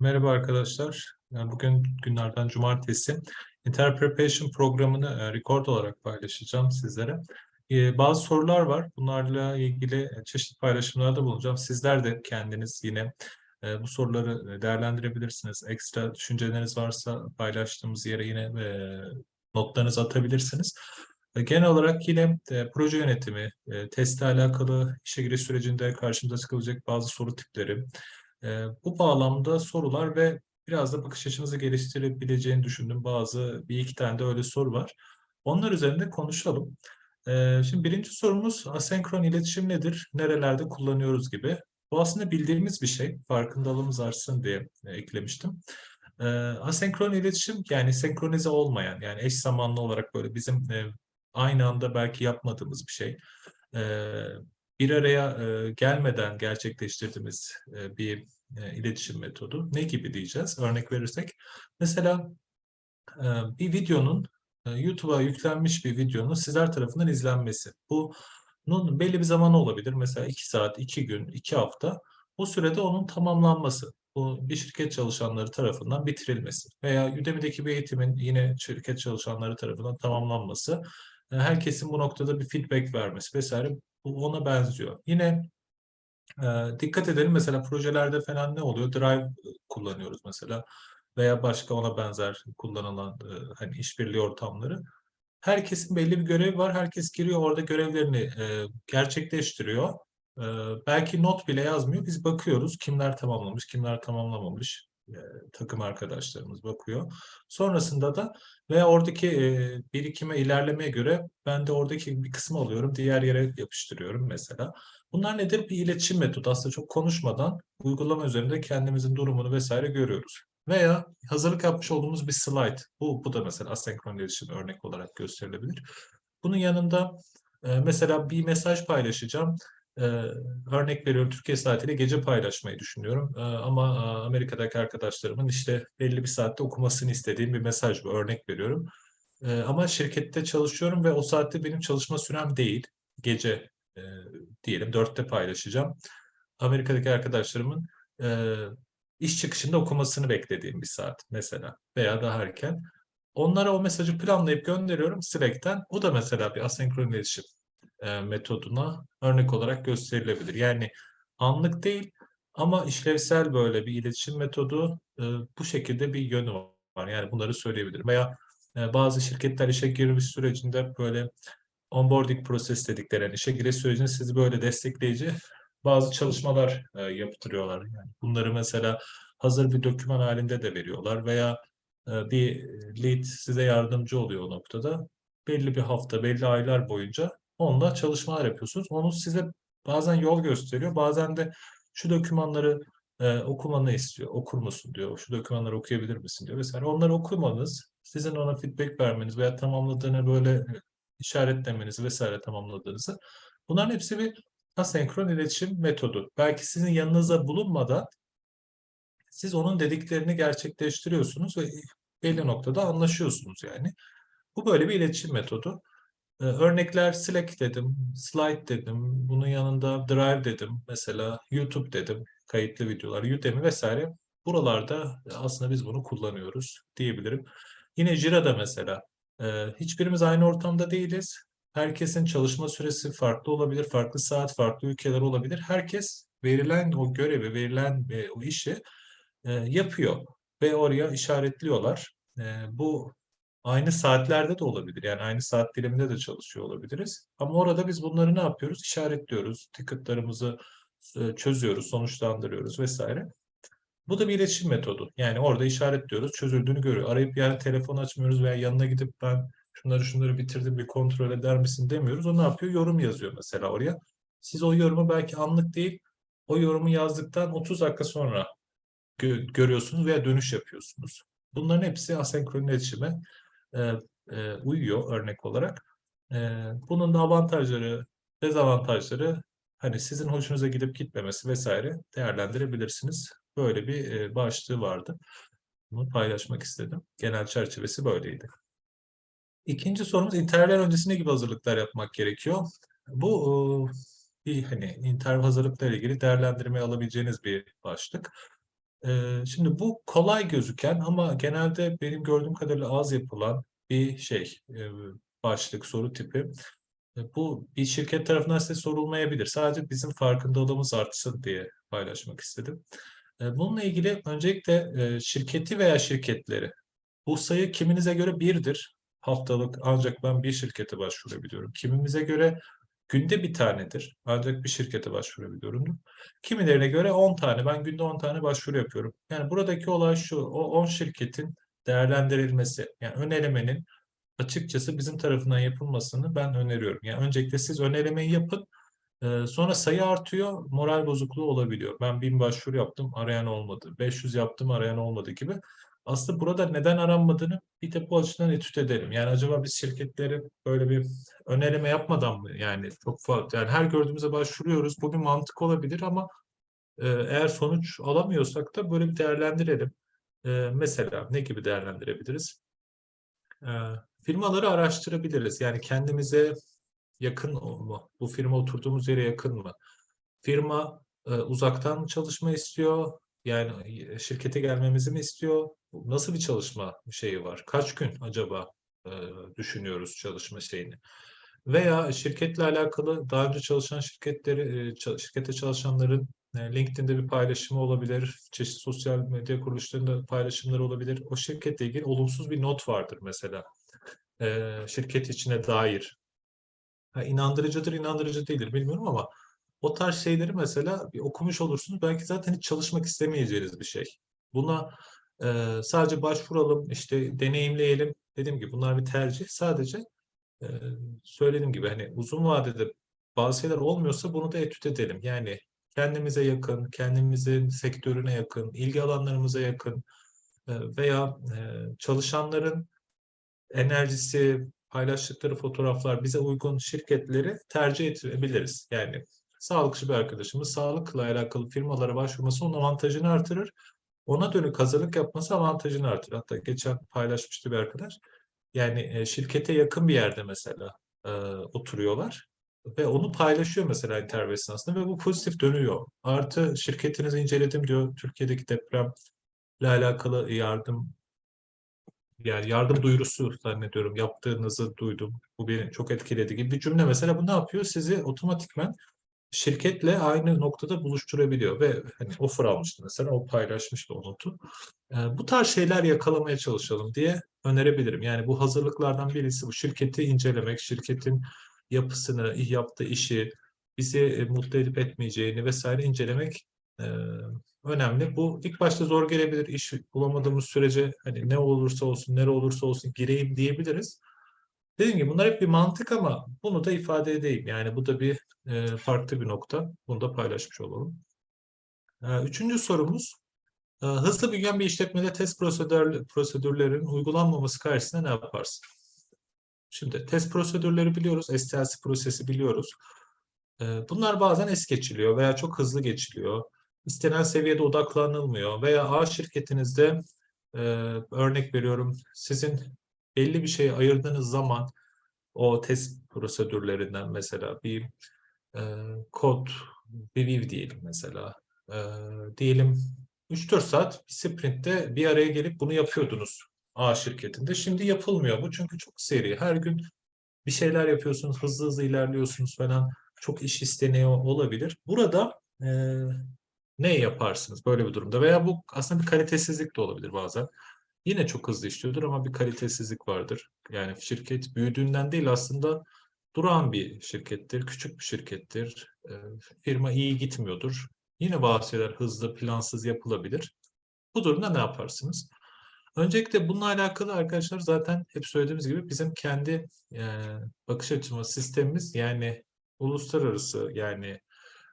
Merhaba arkadaşlar. Yani Bugün günlerden cumartesi. Inter Preparation programını e, record olarak paylaşacağım sizlere. E, Bazı sorular var. Bunlarla ilgili e, çeşitli paylaşımlarda bulunacağım. Sizler de kendiniz yine e, bu soruları değerlendirebilirsiniz. Ekstra düşünceleriniz varsa paylaştığımız yere yine notlarınızı atabilirsiniz. Genel olarak yine proje yönetimi, e, testle alakalı işe giriş sürecinde karşımıza çıkabilecek bazı soru tipleri, e, bu bağlamda sorular ve biraz da bakış açınızı geliştirebileceğini düşündüğüm bazı bir iki tane de öyle soru var. Onlar üzerinde konuşalım. E, şimdi birinci sorumuz asenkron iletişim nedir? Nerelerde kullanıyoruz gibi. Bu aslında bildiğimiz bir şey. Farkındalığımız artsın diye e, eklemiştim. E, asenkron iletişim yani senkronize olmayan yani eş zamanlı olarak böyle bizim e, aynı anda belki yapmadığımız bir şey. Bir araya e, gelmeden gerçekleştirdiğimiz e, bir e, iletişim metodu. Ne gibi diyeceğiz? Örnek verirsek. Mesela e, bir videonun e, YouTube'a yüklenmiş bir videonun sizler tarafından izlenmesi. Bunun belli bir zamanı olabilir. Mesela 2 saat, 2 gün, 2 hafta. O sürede onun tamamlanması. Bu bir şirket çalışanları tarafından bitirilmesi. Veya Udemy'deki bir eğitimin yine şirket çalışanları tarafından tamamlanması. E, Herkesin bu noktada bir feedback vermesi vesaire ona benziyor. Yine e, dikkat edelim mesela projelerde falan ne oluyor? Drive kullanıyoruz mesela veya başka ona benzer kullanılan e, hani işbirliği ortamları. Herkesin belli bir görevi var. Herkes giriyor orada görevlerini e, gerçekleştiriyor. E, belki not bile yazmıyor. Biz bakıyoruz kimler tamamlamış, kimler tamamlamamış. E, takım arkadaşlarımız bakıyor. Sonrasında da veya oradaki e, birikime, ilerlemeye göre ben de oradaki bir kısmı alıyorum, diğer yere yapıştırıyorum mesela. Bunlar nedir? Bir iletişim metodu. Aslında çok konuşmadan uygulama üzerinde kendimizin durumunu vesaire görüyoruz. Veya hazırlık yapmış olduğumuz bir slide. Bu, bu da mesela asenkron iletişim örnek olarak gösterilebilir. Bunun yanında e, mesela bir mesaj paylaşacağım. E, örnek veriyorum Türkiye saatiyle gece paylaşmayı düşünüyorum. E, ama e, Amerika'daki arkadaşlarımın işte belli bir saatte okumasını istediğim bir mesaj bu. Örnek veriyorum. E, ama şirkette çalışıyorum ve o saatte benim çalışma sürem değil. Gece e, diyelim dörtte paylaşacağım. Amerika'daki arkadaşlarımın e, iş çıkışında okumasını beklediğim bir saat mesela veya daha erken. Onlara o mesajı planlayıp gönderiyorum Slack'ten. Bu da mesela bir asenkron iletişim e, metoduna örnek olarak gösterilebilir. Yani anlık değil ama işlevsel böyle bir iletişim metodu e, bu şekilde bir yönü var. Yani bunları söyleyebilirim. Veya e, bazı şirketler işe giriş sürecinde böyle onboarding proses dedikleri yani işe giriş sürecinde sizi böyle destekleyici bazı çalışmalar yaptırıyorlar. Yani bunları mesela hazır bir doküman halinde de veriyorlar veya bir lead size yardımcı oluyor o noktada. Belli bir hafta, belli aylar boyunca onunla çalışmalar yapıyorsunuz. Onu size bazen yol gösteriyor, bazen de şu dokümanları e, okumanı istiyor. Okur musun diyor. Şu dokümanları okuyabilir misin diyor vesaire. Onları okumanız, sizin ona feedback vermeniz veya tamamladığını böyle işaretlemenizi vesaire tamamladığınızı. Bunların hepsi bir asenkron iletişim metodu. Belki sizin yanınızda bulunmadan siz onun dediklerini gerçekleştiriyorsunuz ve belli noktada anlaşıyorsunuz yani. Bu böyle bir iletişim metodu. Ee, örnekler Slack dedim, Slide dedim, bunun yanında Drive dedim, mesela YouTube dedim, kayıtlı videolar, Udemy vesaire. Buralarda aslında biz bunu kullanıyoruz diyebilirim. Yine Jira'da mesela e, hiçbirimiz aynı ortamda değiliz. Herkesin çalışma süresi farklı olabilir, farklı saat, farklı ülkeler olabilir. Herkes verilen o görevi, verilen e, o işi e, yapıyor ve oraya işaretliyorlar. E, bu aynı saatlerde de olabilir. Yani aynı saat diliminde de çalışıyor olabiliriz. Ama orada biz bunları ne yapıyoruz? İşaretliyoruz. Ticketlarımızı e, çözüyoruz, sonuçlandırıyoruz vesaire. Bu da bir iletişim metodu. Yani orada işaretliyoruz, çözüldüğünü görüyor. Arayıp yani telefon açmıyoruz veya yanına gidip ben şunları şunları bitirdim bir kontrol eder misin demiyoruz. O ne yapıyor? Yorum yazıyor mesela oraya. Siz o yorumu belki anlık değil, o yorumu yazdıktan 30 dakika sonra gö görüyorsunuz veya dönüş yapıyorsunuz. Bunların hepsi asenkron iletişime e, e, uyuyor örnek olarak. E, bunun da avantajları, dezavantajları hani sizin hoşunuza gidip gitmemesi vesaire değerlendirebilirsiniz. Böyle bir e, başlığı vardı. Bunu paylaşmak istedim. Genel çerçevesi böyleydi. İkinci sorumuz interview öncesinde gibi hazırlıklar yapmak gerekiyor. Bu e, bir hani interview hazırlıklarla ilgili değerlendirmeye alabileceğiniz bir başlık. Şimdi bu kolay gözüken ama genelde benim gördüğüm kadarıyla az yapılan bir şey, başlık, soru tipi. E, Bu bir şirket tarafından size sorulmayabilir. Sadece bizim farkındalığımız artsın diye paylaşmak istedim. E, Bununla ilgili öncelikle e, şirketi veya şirketleri. Bu sayı kiminize göre birdir. Haftalık ancak ben bir şirkete başvurabiliyorum. Kimimize göre günde bir tanedir. Ancak bir şirkete başvurabiliyorum. Kimilerine göre 10 tane. Ben günde 10 tane başvuru yapıyorum. Yani buradaki olay şu. O 10 şirketin değerlendirilmesi. Yani ön elemenin açıkçası bizim tarafından yapılmasını ben öneriyorum. Yani öncelikle siz ön elemeyi yapın. Sonra sayı artıyor, moral bozukluğu olabiliyor. Ben 1000 başvuru yaptım, arayan olmadı. 500 yaptım, arayan olmadı gibi. Aslında burada neden aranmadığını bir de bu açıdan etüt edelim. Yani acaba biz şirketleri böyle bir önerime yapmadan mı? Yani çok fazla, yani her gördüğümüze başvuruyoruz. Bu bir mantık olabilir ama e, eğer sonuç alamıyorsak da böyle bir değerlendirelim. E, mesela ne gibi değerlendirebiliriz? E, firmaları araştırabiliriz. Yani kendimize yakın mu? Bu firma oturduğumuz yere yakın mı? Firma e, uzaktan mı çalışma istiyor? Yani e, şirkete gelmemizi mi istiyor? Nasıl bir çalışma şeyi var? Kaç gün acaba e, düşünüyoruz çalışma şeyini? Veya şirketle alakalı daha önce çalışan şirketleri, e, şirkette çalışanların e, LinkedIn'de bir paylaşımı olabilir, çeşitli sosyal medya kuruluşlarında paylaşımları olabilir. O şirketle ilgili olumsuz bir not vardır mesela. E, şirket içine dair. Ha, inandırıcıdır, inandırıcı değildir bilmiyorum ama o tarz şeyleri mesela bir okumuş olursunuz. Belki zaten hiç çalışmak istemeyeceğiniz bir şey. Buna sadece başvuralım, işte deneyimleyelim. Dediğim gibi bunlar bir tercih. Sadece e, söylediğim gibi hani uzun vadede bazı şeyler olmuyorsa bunu da etüt edelim. Yani kendimize yakın, kendimizin sektörüne yakın, ilgi alanlarımıza yakın veya çalışanların enerjisi, paylaştıkları fotoğraflar bize uygun şirketleri tercih edebiliriz. Yani sağlıkçı bir arkadaşımız sağlıkla alakalı firmalara başvurması onun avantajını artırır. Ona dönük hazırlık yapması avantajını artırır. Hatta geçen paylaşmıştı bir arkadaş. Yani e, şirkete yakın bir yerde mesela e, oturuyorlar ve onu paylaşıyor mesela interview esnasında ve bu pozitif dönüyor. Artı şirketinizi inceledim diyor. Türkiye'deki depremle alakalı yardım yani yardım duyurusu zannediyorum yaptığınızı duydum. Bu beni çok etkiledi gibi bir cümle mesela bu ne yapıyor? Sizi otomatikmen şirketle aynı noktada buluşturabiliyor ve hani offer almıştı mesela o paylaşmıştı o notu. Ee, bu tarz şeyler yakalamaya çalışalım diye önerebilirim. Yani bu hazırlıklardan birisi bu şirketi incelemek, şirketin yapısını, yaptığı işi, bizi e, mutlu edip etmeyeceğini vesaire incelemek e, önemli. Bu ilk başta zor gelebilir. İş bulamadığımız sürece hani ne olursa olsun, nere olursa olsun gireyim diyebiliriz. Dediğim gibi bunlar hep bir mantık ama bunu da ifade edeyim. Yani bu da bir e, farklı bir nokta. Bunu da paylaşmış olalım. E, üçüncü sorumuz. E, hızlı büyüyen bir işletmede test prosedür, prosedürlerinin uygulanmaması karşısında ne yaparsın? Şimdi test prosedürleri biliyoruz. STLC prosesi biliyoruz. E, bunlar bazen es geçiliyor veya çok hızlı geçiliyor istenen seviyede odaklanılmıyor veya A şirketinizde e, örnek veriyorum sizin belli bir şeye ayırdığınız zaman o test prosedürlerinden mesela bir e, kod review diyelim mesela e, diyelim 3-4 saat bir sprintte bir araya gelip bunu yapıyordunuz A şirketinde. Şimdi yapılmıyor bu çünkü çok seri. Her gün bir şeyler yapıyorsunuz, hızlı hızlı ilerliyorsunuz falan. Çok iş isteniyor olabilir. Burada e, ne yaparsınız böyle bir durumda? Veya bu aslında bir kalitesizlik de olabilir bazen. Yine çok hızlı işliyordur ama bir kalitesizlik vardır. Yani şirket büyüdüğünden değil aslında duran bir şirkettir, küçük bir şirkettir. E, firma iyi gitmiyordur. Yine bazı şeyler hızlı, plansız yapılabilir. Bu durumda ne yaparsınız? Öncelikle bununla alakalı arkadaşlar zaten hep söylediğimiz gibi bizim kendi e, bakış açımız, sistemimiz yani uluslararası yani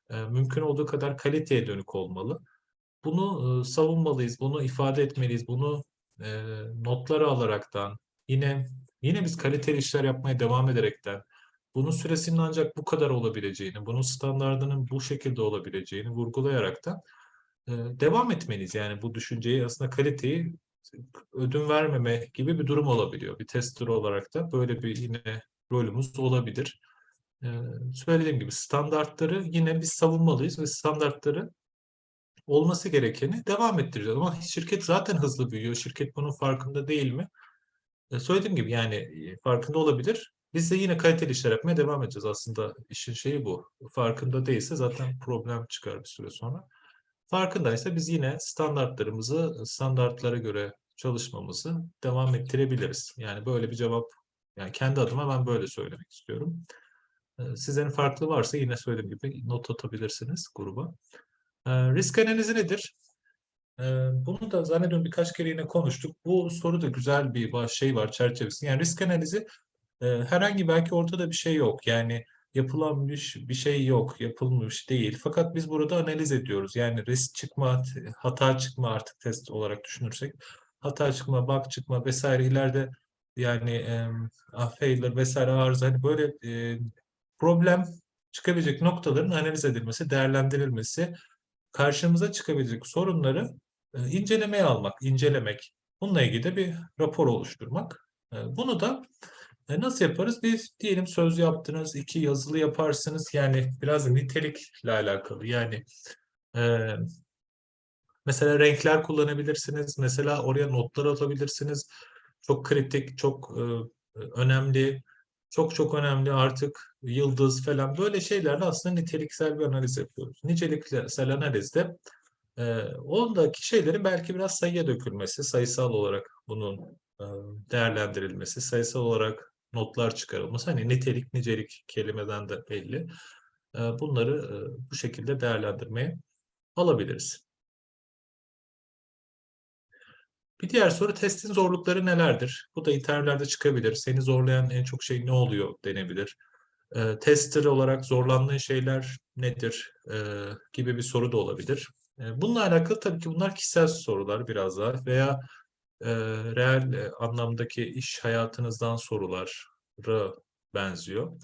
e, mümkün olduğu kadar kaliteye dönük olmalı. Bunu e, savunmalıyız, bunu ifade etmeliyiz, bunu e, notları alaraktan, yine yine biz kaliteli işler yapmaya devam ederekten, bunun süresinin ancak bu kadar olabileceğini, bunun standartının bu şekilde olabileceğini vurgulayaraktan e, devam etmeliyiz. Yani bu düşünceyi aslında kaliteyi ödün vermeme gibi bir durum olabiliyor. Bir tester olarak da böyle bir yine rolümüz olabilir. Ee, söylediğim gibi standartları yine biz savunmalıyız ve standartları olması gerekeni devam ettireceğiz. Ama şirket zaten hızlı büyüyor. Şirket bunun farkında değil mi? E, söylediğim gibi yani e, farkında olabilir. Biz de yine kaliteli işler yapmaya devam edeceğiz. Aslında işin şeyi bu. Farkında değilse zaten problem çıkar bir süre sonra. Farkındaysa biz yine standartlarımızı standartlara göre çalışmamızı devam ettirebiliriz. Yani böyle bir cevap yani kendi adıma ben böyle söylemek istiyorum. Ee, Sizlerin farklı varsa yine söylediğim gibi not atabilirsiniz gruba. Ee, Risk analizi nedir? Ee, Bunu da zannediyorum birkaç kere yine konuştuk. Bu soru da güzel bir şey var çerçevesi. Yani risk analizi herhangi belki ortada bir şey yok. Yani yapılanmış bir şey yok, yapılmış değil. Fakat biz burada analiz ediyoruz. Yani risk çıkma, hata çıkma artık test olarak düşünürsek. Hata çıkma, bug çıkma vesaire ileride yani e, failure vesaire arıza hani böyle e, problem çıkabilecek noktaların analiz edilmesi, değerlendirilmesi, karşımıza çıkabilecek sorunları e, incelemeye almak, incelemek. Bununla ilgili de bir rapor oluşturmak. E, bunu da e, nasıl yaparız? Biz diyelim söz yaptınız, iki yazılı yaparsınız. Yani biraz nitelikle alakalı. Yani e, mesela renkler kullanabilirsiniz. Mesela oraya notlar atabilirsiniz. Çok kritik, çok e, önemli, çok çok önemli artık yıldız falan böyle şeylerle aslında niteliksel bir analiz yapıyoruz. Niceliksel analizde e, ondaki şeylerin belki biraz sayıya dökülmesi, sayısal olarak bunun e, değerlendirilmesi, sayısal olarak notlar çıkarılması. Hani nitelik, nicelik kelimeden de belli. Bunları bu şekilde değerlendirmeye alabiliriz. Bir diğer soru testin zorlukları nelerdir? Bu da internetlerde çıkabilir. Seni zorlayan en çok şey ne oluyor denebilir. Tester olarak zorlandığın şeyler nedir gibi bir soru da olabilir. Bununla alakalı tabii ki bunlar kişisel sorular biraz daha veya e, reel e, anlamdaki iş hayatınızdan sorulara benziyor.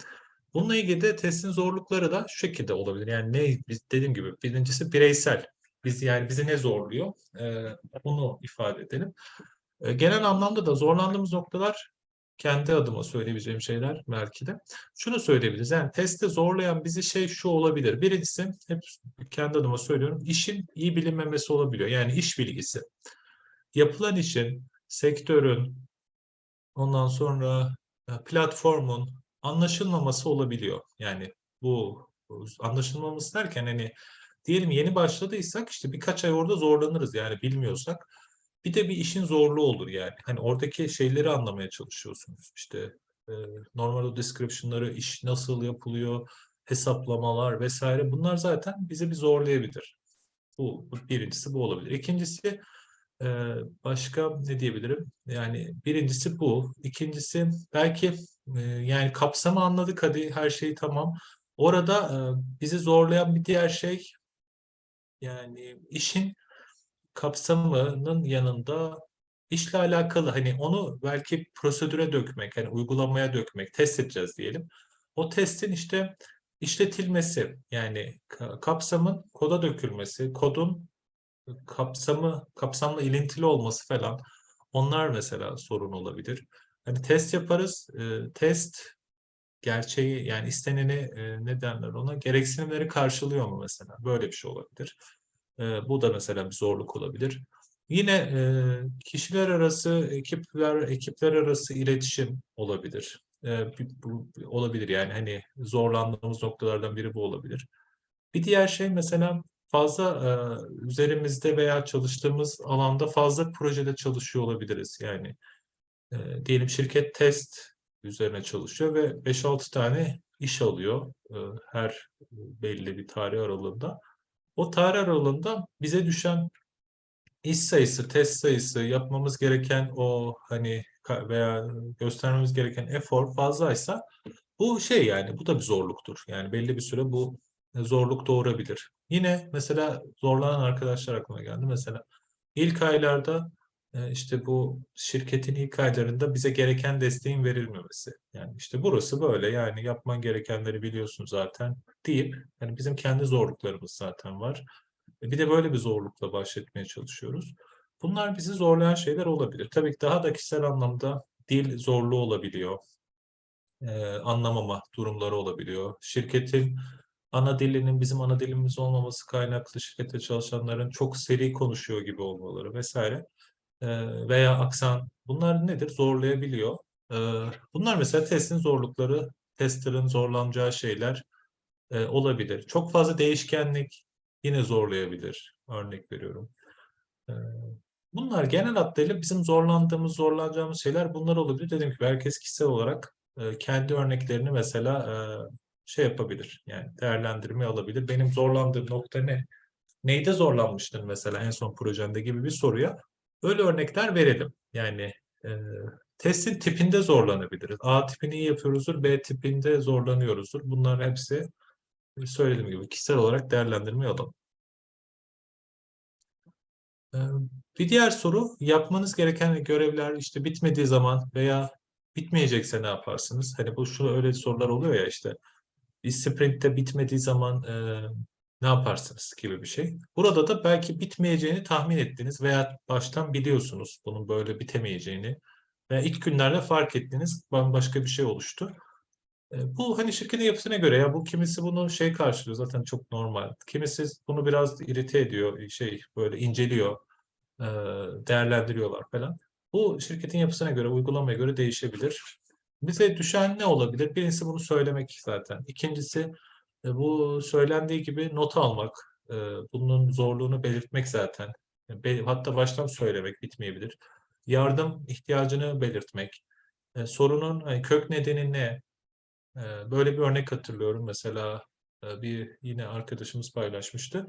Bununla ilgili de testin zorlukları da şu şekilde olabilir. Yani ne biz dediğim gibi birincisi bireysel. Biz yani bizi ne zorluyor? E, bunu ifade edelim. E, genel anlamda da zorlandığımız noktalar kendi adıma söyleyebileceğim şeyler belki de. Şunu söyleyebiliriz. Yani testte zorlayan bizi şey şu olabilir. Birincisi hep kendi adıma söylüyorum. işin iyi bilinmemesi olabiliyor. Yani iş bilgisi. Yapılan işin, sektörün, ondan sonra e, platformun anlaşılmaması olabiliyor. Yani bu anlaşılmaması derken hani diyelim yeni başladıysak işte birkaç ay orada zorlanırız yani bilmiyorsak. Bir de bir işin zorluğu olur yani. Hani oradaki şeyleri anlamaya çalışıyorsunuz. İşte e, normal o description'ları, iş nasıl yapılıyor, hesaplamalar vesaire bunlar zaten bizi bir zorlayabilir. Bu, birincisi bu olabilir. İkincisi başka ne diyebilirim? Yani birincisi bu. İkincisi belki e, yani kapsamı anladık hadi her şey tamam. Orada e, bizi zorlayan bir diğer şey yani işin kapsamının yanında işle alakalı hani onu belki prosedüre dökmek, hani uygulamaya dökmek, test edeceğiz diyelim. O testin işte işletilmesi yani ka- kapsamın koda dökülmesi, kodun kapsamı kapsamla ilintili olması falan onlar mesela sorun olabilir. Hani test yaparız, e, test gerçeği yani isteneni e, ne derler ona gereksinimleri karşılıyor mu mesela? Böyle bir şey olabilir. E, bu da mesela bir zorluk olabilir. Yine e, kişiler arası, ekipler ekipler arası iletişim olabilir. E, bir- bu olabilir yani hani zorlandığımız noktalardan biri bu olabilir. Bir diğer şey mesela fazla e, üzerimizde veya çalıştığımız alanda fazla projede çalışıyor olabiliriz. Yani e, diyelim şirket test üzerine çalışıyor ve 5-6 tane iş alıyor e, her belli bir tarih aralığında. O tarih aralığında bize düşen iş sayısı, test sayısı, yapmamız gereken o hani veya göstermemiz gereken efor fazlaysa bu şey yani bu da bir zorluktur. Yani belli bir süre bu zorluk doğurabilir. Yine mesela zorlanan arkadaşlar aklıma geldi. Mesela ilk aylarda e, işte bu şirketin ilk aylarında bize gereken desteğin verilmemesi. Yani işte burası böyle yani yapman gerekenleri biliyorsun zaten deyip yani bizim kendi zorluklarımız zaten var. E, Bir de böyle bir zorlukla baş çalışıyoruz. Bunlar bizi zorlayan şeyler olabilir. Tabii ki daha da kişisel anlamda dil zorluğu olabiliyor. E, anlamama durumları olabiliyor. Şirketin ana dilinin bizim ana dilimiz olmaması kaynaklı şirkette çalışanların çok seri konuşuyor gibi olmaları vesaire e, veya aksan bunlar nedir? Zorlayabiliyor. E, bunlar mesela testin zorlukları, tester'ın zorlanacağı şeyler e, olabilir. Çok fazla değişkenlik yine zorlayabilir. Örnek veriyorum. E, bunlar genel hatlarıyla bizim zorlandığımız, zorlanacağımız şeyler bunlar olabilir. Dediğim gibi herkes kişisel olarak e, kendi örneklerini mesela e, şey yapabilir. Yani değerlendirme alabilir. Benim zorlandığım nokta ne? Neyde zorlanmıştın mesela en son projende gibi bir soruya öyle örnekler verelim. Yani e, testin tipinde zorlanabiliriz. A tipini iyi yapıyoruzdur, B tipinde zorlanıyoruzdur. Bunlar hepsi söylediğim gibi kişisel olarak değerlendirme alalım. E, bir diğer soru yapmanız gereken görevler işte bitmediği zaman veya bitmeyecekse ne yaparsınız? Hani bu şu öyle sorular oluyor ya işte bir sprintte bitmediği zaman e, ne yaparsınız gibi bir şey. Burada da belki bitmeyeceğini tahmin ettiniz veya baştan biliyorsunuz bunun böyle bitemeyeceğini veya ilk günlerde fark ettiniz bambaşka bir şey oluştu. Bu hani şirketin yapısına göre ya bu kimisi bunu şey karşılıyor zaten çok normal. Kimisi bunu biraz irite ediyor, şey böyle inceliyor, değerlendiriyorlar falan. Bu şirketin yapısına göre, uygulamaya göre değişebilir. Bize düşen ne olabilir? Birincisi bunu söylemek zaten. İkincisi e, bu söylendiği gibi not almak. E, bunun zorluğunu belirtmek zaten. Be, hatta baştan söylemek bitmeyebilir. Yardım ihtiyacını belirtmek. E, sorunun kök nedeni ne? E, böyle bir örnek hatırlıyorum. Mesela e, bir yine arkadaşımız paylaşmıştı.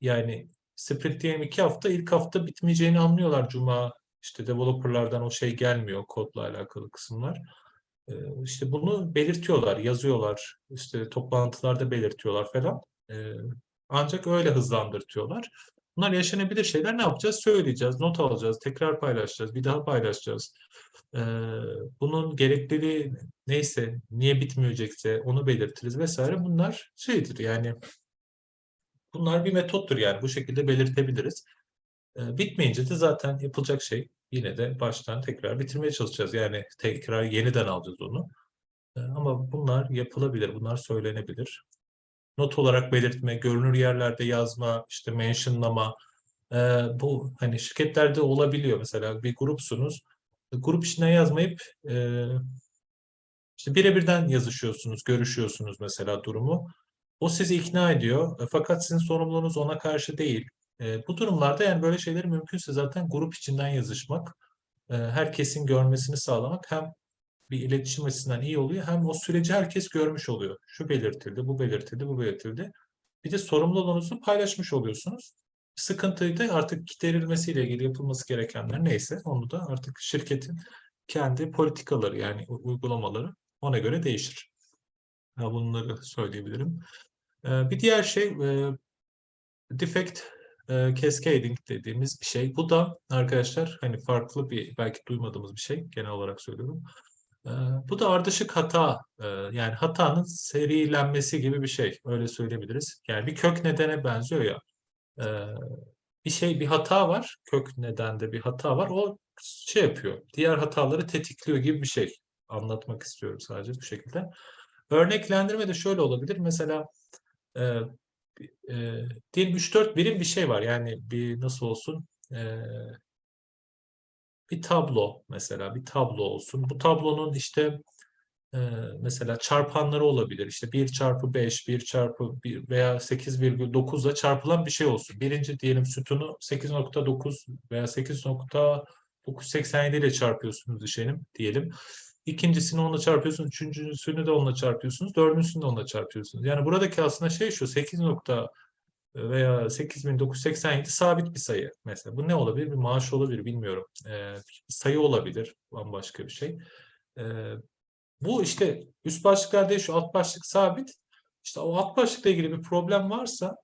Yani sprint diyelim iki hafta, ilk hafta bitmeyeceğini anlıyorlar Cuma. İşte developerlardan o şey gelmiyor kodla alakalı kısımlar. Ee, işte bunu belirtiyorlar, yazıyorlar, işte toplantılarda belirtiyorlar falan. Ee, ancak öyle hızlandırtıyorlar. Bunlar yaşanabilir şeyler. Ne yapacağız? Söyleyeceğiz, not alacağız, tekrar paylaşacağız, bir daha paylaşacağız. Ee, bunun gerekliliği neyse, niye bitmeyecekse onu belirtiriz vesaire. Bunlar şeydir yani bunlar bir metottur yani bu şekilde belirtebiliriz. Bitmeyince de zaten yapılacak şey yine de baştan tekrar bitirmeye çalışacağız. Yani tekrar yeniden alacağız onu. Ama bunlar yapılabilir, bunlar söylenebilir. Not olarak belirtme, görünür yerlerde yazma, işte mentionlama, bu hani şirketlerde olabiliyor. Mesela bir grupsunuz, grup içinden yazmayıp işte birebirden yazışıyorsunuz, görüşüyorsunuz mesela durumu. O sizi ikna ediyor. Fakat sizin sorumluluğunuz ona karşı değil. E, bu durumlarda yani böyle şeyleri mümkünse zaten grup içinden yazışmak, e, herkesin görmesini sağlamak hem bir iletişim açısından iyi oluyor hem o süreci herkes görmüş oluyor. Şu belirtildi, bu belirtildi, bu belirtildi. Bir de sorumluluğunuzu paylaşmış oluyorsunuz. Sıkıntıyı da artık giderilmesiyle ilgili yapılması gerekenler neyse onu da artık şirketin kendi politikaları yani uygulamaları ona göre değişir. Bunları söyleyebilirim. Bir diğer şey defect cascading dediğimiz bir şey. Bu da arkadaşlar hani farklı bir belki duymadığımız bir şey genel olarak söylüyorum. Bu da ardışık hata yani hatanın serilenmesi gibi bir şey öyle söyleyebiliriz. Yani bir kök nedene benziyor ya. Bir şey bir hata var kök nedende bir hata var o şey yapıyor diğer hataları tetikliyor gibi bir şey anlatmak istiyorum sadece bu şekilde. Örneklendirme de şöyle olabilir. Mesela e, e, diyelim 3-4 birim bir şey var. Yani bir nasıl olsun e, bir tablo mesela bir tablo olsun. Bu tablonun işte e, mesela çarpanları olabilir. İşte 1 çarpı 5, 1 çarpı 1 veya 8,9 ile çarpılan bir şey olsun. Birinci diyelim sütunu 8.9 veya 8.987 ile çarpıyorsunuz diyelim. İkincisini onunla çarpıyorsunuz. Üçüncüsünü de onunla çarpıyorsunuz. Dördüncüsünü de onunla çarpıyorsunuz. Yani buradaki aslında şey şu 8 nokta veya 8987 sabit bir sayı mesela. Bu ne olabilir? Bir maaş olabilir bilmiyorum. Ee, sayı olabilir. Bambaşka bir şey. Ee, bu işte üst başlıklar değil şu alt başlık sabit. İşte o alt başlıkla ilgili bir problem varsa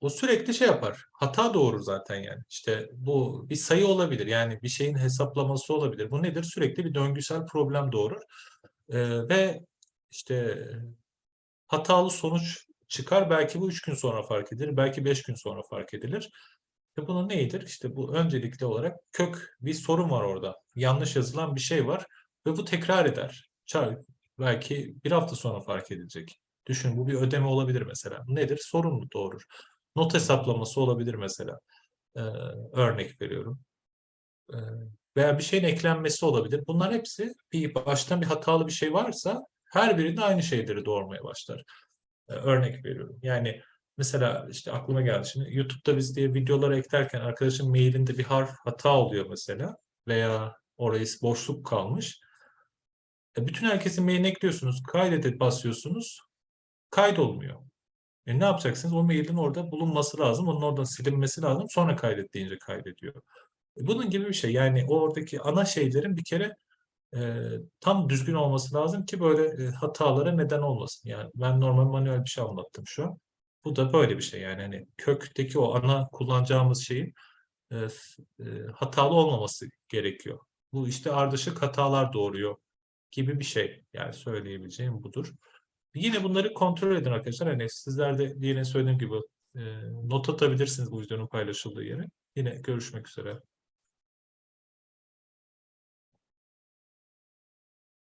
o sürekli şey yapar. Hata doğurur zaten yani. İşte bu bir sayı olabilir. Yani bir şeyin hesaplaması olabilir. Bu nedir? Sürekli bir döngüsel problem doğurur. Ee, ve işte hatalı sonuç çıkar. Belki bu üç gün sonra fark edilir. Belki beş gün sonra fark edilir. Ve bunun neyidir? İşte bu öncelikli olarak kök bir sorun var orada. Yanlış yazılan bir şey var ve bu tekrar eder. Çar belki bir hafta sonra fark edilecek. Düşün bu bir ödeme olabilir mesela. Nedir? Sorumlu doğurur. Not hesaplaması olabilir mesela. Ee, örnek veriyorum. Ee, veya bir şeyin eklenmesi olabilir. Bunlar hepsi bir baştan bir hatalı bir şey varsa her birinde aynı şeyleri doğurmaya başlar. Ee, örnek veriyorum. Yani mesela işte aklıma geldi şimdi YouTube'da biz diye videoları eklerken arkadaşın mailinde bir harf hata oluyor mesela veya orayı boşluk kalmış. E, bütün herkesin mailine ekliyorsunuz, kaydet basıyorsunuz, kaydolmuyor. E ne yapacaksınız? O mailin orada bulunması lazım, onun oradan silinmesi lazım, sonra kaydet deyince kaydediyor. E, bunun gibi bir şey. Yani oradaki ana şeylerin bir kere e, tam düzgün olması lazım ki böyle e, hatalara neden olmasın. Yani ben normal manuel bir şey anlattım şu an. Bu da böyle bir şey yani hani kökteki o ana kullanacağımız şeyin e, e, hatalı olmaması gerekiyor. Bu işte ardışık hatalar doğuruyor gibi bir şey. Yani söyleyebileceğim budur. Yine bunları kontrol edin arkadaşlar. Hani sizler de yine söylediğim gibi e, not atabilirsiniz bu videonun paylaşıldığı yere. Yine görüşmek üzere.